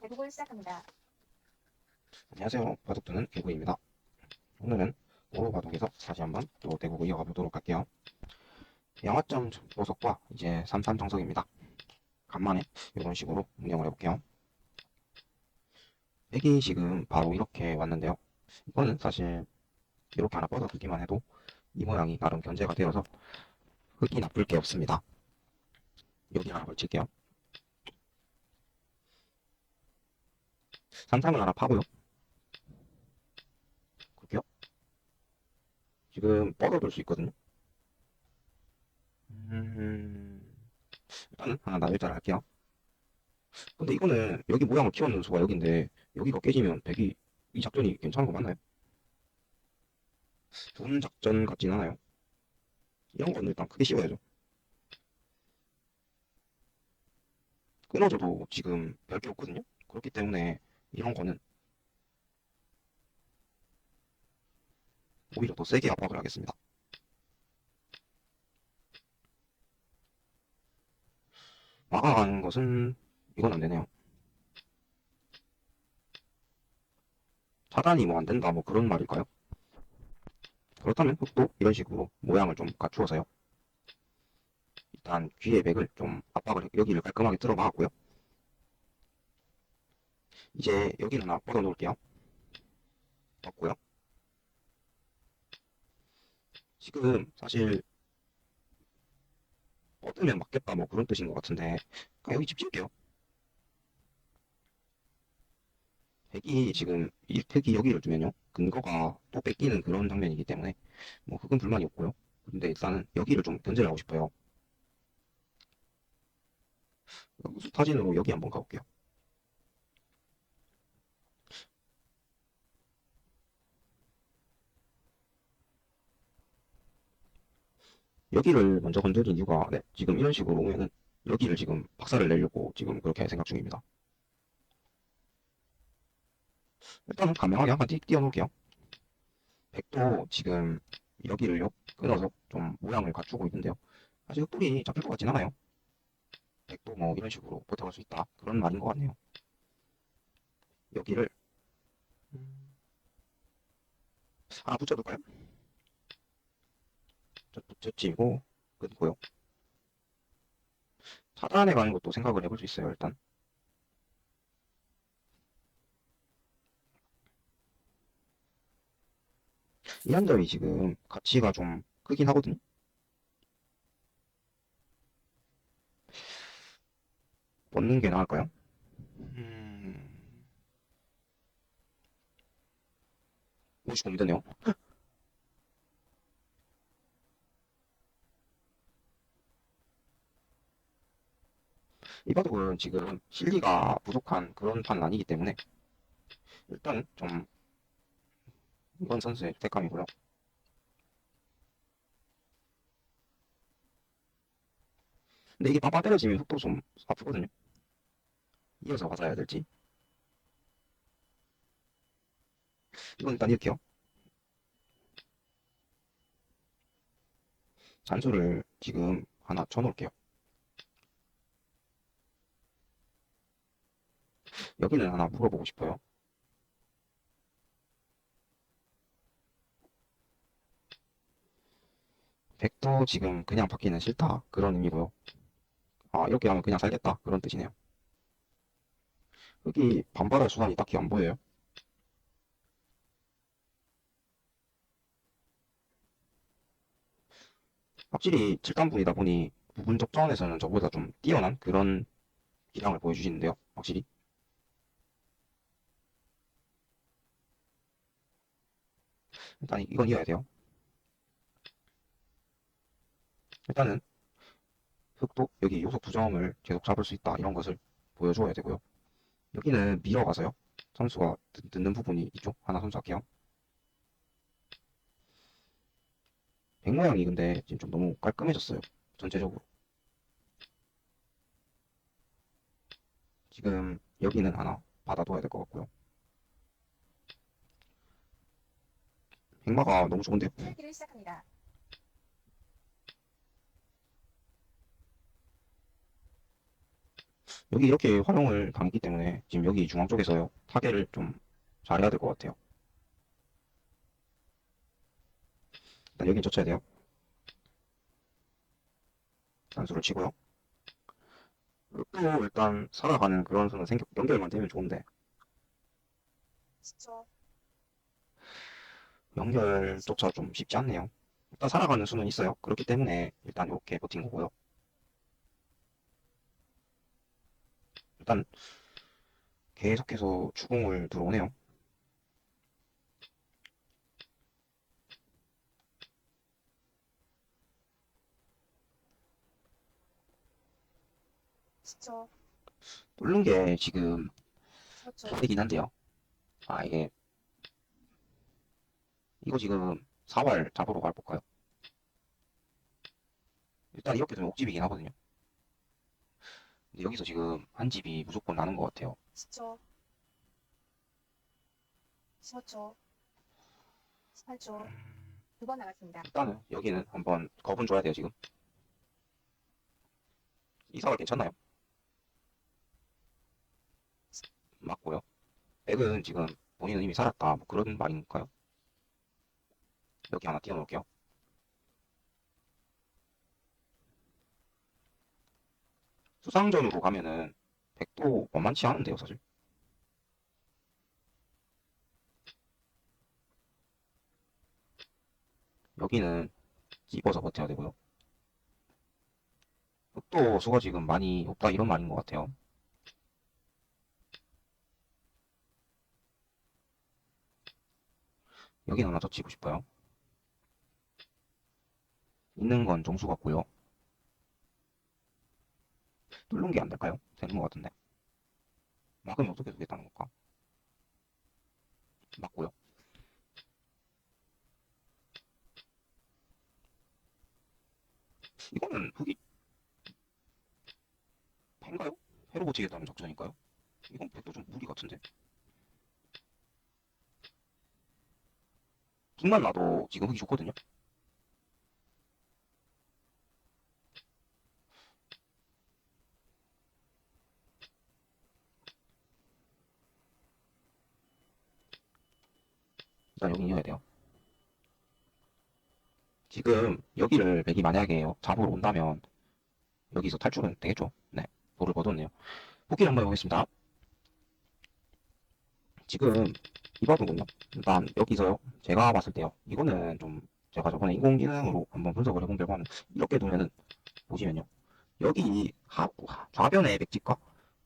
대북을 시작합니다. 안녕하세요. 바둑두는 개구입니다. 오늘은 오로 바둑에서 다시 한번 또 대국을 이어가 보도록 할게요. 영화점 보석과 이제 삼삼 정석입니다. 간만에 이런 식으로 운영을 해볼게요. 백이 지금 바로 이렇게 왔는데요. 이거는 사실 이렇게 하나 뻗어두기만 해도 이 모양이 나름 견제가 되어서 흙이 나쁠 게 없습니다. 여기 하나 걸칠게요. 삼삼을 하나 파고요. 그렇게요? 지금 뻗어둘 수 있거든요. 음, 일단은 하나 나열자를 할게요. 근데 이거는 여기 모양을 키워놓은 수가 여기인데 여기가 깨지면 백이 이 작전이 괜찮은 거 맞나요? 좋은 작전 같진 않아요. 이런 건 일단 크게 씌워야죠. 끊어져도 지금 별게 없거든요. 그렇기 때문에 이런 거는 오히려 더 세게 압박을 하겠습니다. 막아가는 것은 이건 안 되네요. 차단이 뭐 안 된다 뭐 그런 말일까요? 그렇다면 흙도 이런 식으로 모양을 좀 갖추어서요. 일단 귀의 백을 좀 압박을 해- 여기를 깔끔하게 들어 박았고요. 이제 여기는 하나 뻗어 놓을게요. 뻗고요. 지금 사실 뻗으면 맞겠다 뭐 그런 뜻인 것 같은데 그냥 여기 집 지을게요. 백이 지금 이 백이 여기를 두면요 근거가 또 뺏기는 그런 장면이기 때문에 뭐 그건 불만이 없고요. 근데 일단은 여기를 좀 견제를 하고 싶어요. 수타진으로 여기 한번 가볼게요. 여기를 먼저 건드린 이유가 네, 지금 이런 식으로 오면은 여기를 지금 박살을 내려고 지금 그렇게 생각 중입니다. 일단은 간명하게 한번 띄, 띄워놓을게요. 백도 지금 여기를요 끊어서 좀 모양을 갖추고 있는데요. 아직 흑돌이 잡힐 것 같진 않아요. 백도 뭐 이런 식으로 버텨갈 수 있다 그런 말인 것 같네요. 여기를 음, 하나 붙여둘까요? 저 붙여치고 끊고요. 차단해 가는 것도 생각을 해볼 수 있어요, 일단. 이 한 점이 지금 가치가 좀 크긴 하거든요. 벗는 게 나을까요? 음... 오시 고민되네요. 이 바둑은 지금 실리가 부족한 그런 판은 아니기 때문에 일단 좀 이번 선수의 택감이고요. 근데 이게 빵빵 때려지면 속도 좀 아프거든요. 이어서 받아야 될지. 이건 일단 이렇게요. 잔수를 지금 하나 쳐놓을게요. 여기는 하나 물어보고 싶어요. 백도 지금 그냥 받기는 싫다. 그런 의미고요. 아, 이렇게 하면 그냥 살겠다. 그런 뜻이네요. 여기 반발할 수단이 딱히 안 보여요. 확실히 7단분이다 보니 부분적 자원에서는 저보다 좀 뛰어난 그런 기량을 보여주시는데요. 확실히. 일단 이건 이어야 돼요. 일단은 흑도 여기 요소 두 점을 계속 잡을 수 있다 이런 것을 보여줘야 되고요. 여기는 밀어가서요. 선수가 듣- 듣는 부분이 이쪽 하나 선수할게요. 백 모양이 근데 지금 좀 너무 깔끔해졌어요. 전체적으로. 지금 여기는 하나 받아둬야 될 것 같고요. 백마가 너무 좋은데요. 끊기를 시작합니다. 여기 이렇게 활용을 당했기 때문에 지금 여기 중앙 쪽에서요 타겟을 좀 잘해야 될 것 같아요. 일단 여긴 젖혀야 돼요. 단수를 치고요. 또 일단 살아가는 그런 수는 생겨 연결만 되면 좋은데 진짜 연결조차 좀 쉽지 않네요. 일단 살아가는 수는 있어요. 그렇기 때문에 일단 이렇게 버틴 거고요. 일단 계속해서 추궁을 들어오네요. 뚫는 게 지금 그렇죠. 되긴 한데요. 아 이게 이거 지금 4월 잡으러 가볼까요? 일단 이렇게 되면 옥집이긴 하거든요. 근데 여기서 지금 한 집이 무조건 나는 것 같아요. 진짜 그렇죠. 18초 두 번 나갔습니다. 일단은 여기는 한번 겁은 줘야 돼요 지금. 이사가 괜찮나요? 맞고요. 백은 지금 본인은 이미 살았다. 뭐 그런 말인가요? 여기 하나 띄워 놓을게요. 수상전으로 가면은 백도 만만치 않은데요, 사실. 여기는 찝어서 버텨야 되고요. 또 수가 지금 많이 없다 이런 말인 것 같아요. 여기 하나 젖히고 싶어요. 있는 건 정수 같고요. 뚫는 게 안 될까요? 되는 것 같은데. 막으면 어떻게 두겠다는 걸까? 맞고요. 이거는 흑이 팬가요? 회로 고치겠다는 작전일까요? 이건 백도 좀 무리 같은데. 흑만 나도 지금 흑이 좋거든요. 일단 여기 이어야 돼요. 지금 여기를 백이 만약에 잡으러 온다면 여기서 탈출은 되겠죠? 네, 돌을 거뒀네요. 복귀를 한번 해보겠습니다. 지금 이 버튼은요. 일단 여기서요. 제가 봤을 때요. 이거는 좀 제가 저번에 인공지능으로 한번 분석을 해본 결과는 이렇게 두면은 보시면요. 여기 하, 좌변의 백집과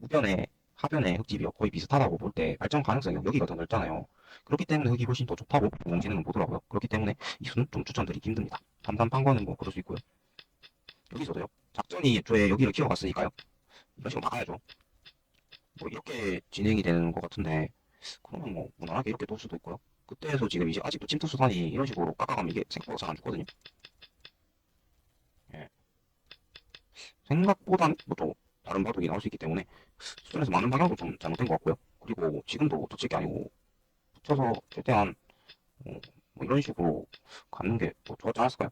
우변의 하변의 흙집이 거의 비슷하다고 볼 때 발전 가능성이 여기가 더 넓잖아요. 그렇기 때문에 흙이 훨씬 더 좋다고 인공지능은 보더라고요. 그렇기 때문에 이 수는 좀 추천드리기 힘듭니다. 담담 판거는 뭐 그럴 수 있고요. 여기서도요. 작전이 애초에 여기를 키워갔으니까요. 이런 식으로 막아야죠. 뭐 이렇게 진행이 되는 것 같은데 그러면 뭐 무난하게 이렇게 놓을 수도 있고요. 그때에서 지금 이제 아직도 침투 수단이 이런 식으로 깎아가면 이게 생각보다 잘 안 죽거든요. 예. 생각보단 뭐또 다른 바둑이 나올 수 있기 때문에 수준에서 많은 방향도 좀 잘못된 것 같고요. 그리고 지금도 도책이 아니고 붙여서 최대한 어, 뭐 이런 식으로 가는 게 더 좋았지 않았을까요?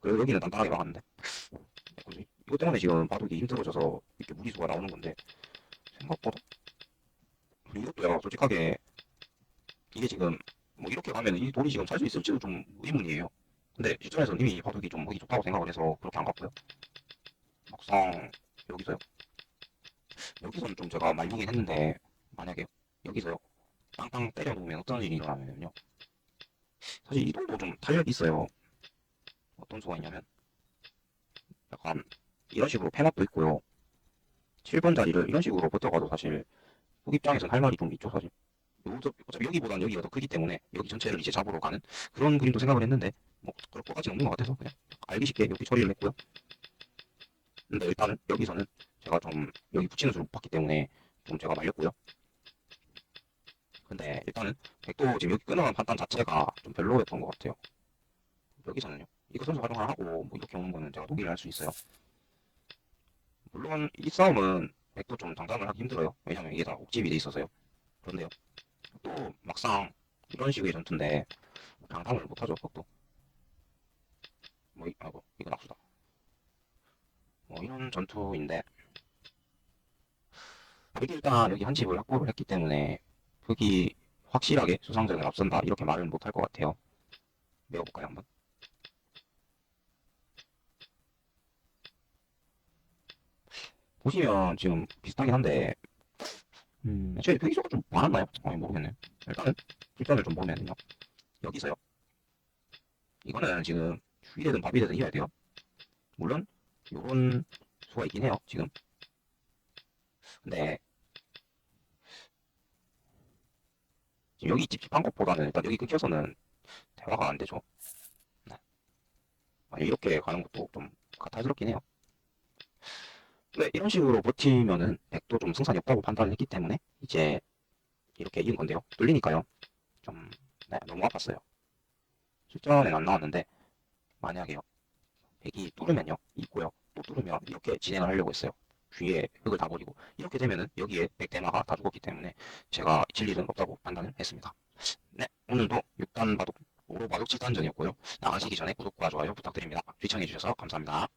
그래서 여기는 단단하게 막았는데 이것 때문에 지금 바둑이 힘들어져서 이렇게 무리수가 나오는 건데 생각보다 그리고 이것도요 솔직하게 이게 지금 뭐 이렇게 가면 이 돈이 지금 살 수 있을지도 좀 의문이에요. 근데 시점에서 이미 바둑이 좀 하기 좋다고 생각을 해서 그렇게 안 갔고요. 막상 여기서요. 여기서는 좀 제가 말리긴 했는데 만약에 여기서요 빵빵 때려 놓으면 어떤 일이 일어나면요. 사실 이동도 좀 탄력이 있어요. 어떤 수가 있냐면 약간 이런 식으로 패맛도 있고요. 7번 자리를 이런 식으로 버텨가도 사실 흑 입장에서는 할 말이 좀 있죠 사실. 요- 어차피 여기보다는 여기가 더 크기 때문에 여기 전체를 이제 잡으러 가는 그런 그림도 생각을 했는데 뭐 그럴 것까지는 없는 것 같아서 그냥 알기 쉽게 여기 처리를 했고요. 근데 일단은 여기서는 제가 좀 여기 붙이는 못 봤기 때문에 좀 제가 말렸고요. 근데 일단은 백도 지금 여기 끊어놓은 판단 자체가 좀 별로였던 것 같아요. 여기서는요. 이거 선수 활용을 하고 뭐 이렇게 오는 거는 제가 독일을 할수 있어요. 물론 이 싸움은 백도 좀 장담을 하기 힘들어요. 왜냐면 이게 다 옥집이 돼 있어서요. 그런데요. 또 막상 이런 식의 전투인데 장담을 못하죠. 백도. 뭐 이, 아이고 이거 낙수다. 뭐 이런 전투인데 여기 일단 여기 한 집을 확보를 했기 때문에 흑이 확실하게 수상전을 앞선다 이렇게 말은 못할 것 같아요. 외워볼까요 한번? 보시면 지금 비슷하긴 한데 음, 애초에 표기수가 좀 많았나요? 아니 모르겠네. 일단은 일단을 좀 보면요. 여기서요. 이거는 지금 주의되든 밥이 되든 이어야 돼요. 물론 요런 수가 있긴 해요. 지금. 근데 지금 여기 찝찝한 것보다는 일단 여기 끊겨서는 대화가 안 되죠. 네. 아니, 이렇게 가는 것도 좀 가탈스럽긴 해요. 근데 이런 식으로 버티면은 백도 좀 승산이 없다고 판단을 했기 때문에 이제 이렇게 이긴 건데요. 뚫리니까요. 좀 네, 너무 아팠어요. 실전에는 안 나왔는데 만약에요. 백이 뚫으면요. 있고요. 또 뚫으면 이렇게 진행을 하려고 했어요. 귀에 흙을 다 버리고 이렇게 되면은 여기에 백대마가 다 죽었기 때문에 제가 질 일은 없다고 판단을 했습니다. 네, 오늘도 6단 바둑, 5로 바둑 7단전이었고요. 나가시기 전에 구독과 좋아요 부탁드립니다. 시청해주셔서 감사합니다.